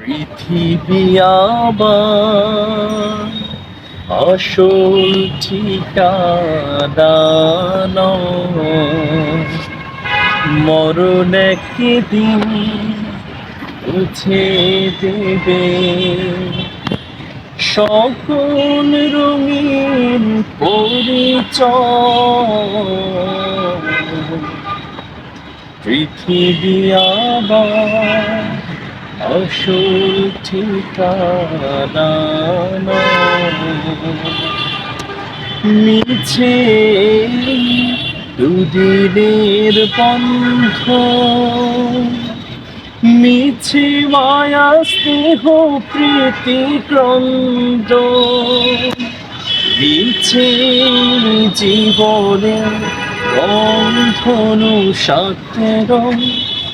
পৃথিবী আবার আসল ঠিকানা। মরণ একদিন উঠে দেবে সকল রঙিন পরিচয় পৃথিবী আবার আসল মিছে দুদিনের বন্ধ মিছে মায়া স্নেহ প্রীতি ক্রন্দ মিছে জীবনে বন্ধনু সত্যের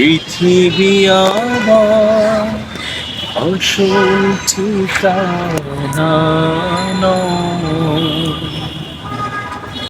পৃথিবী আবার আসল।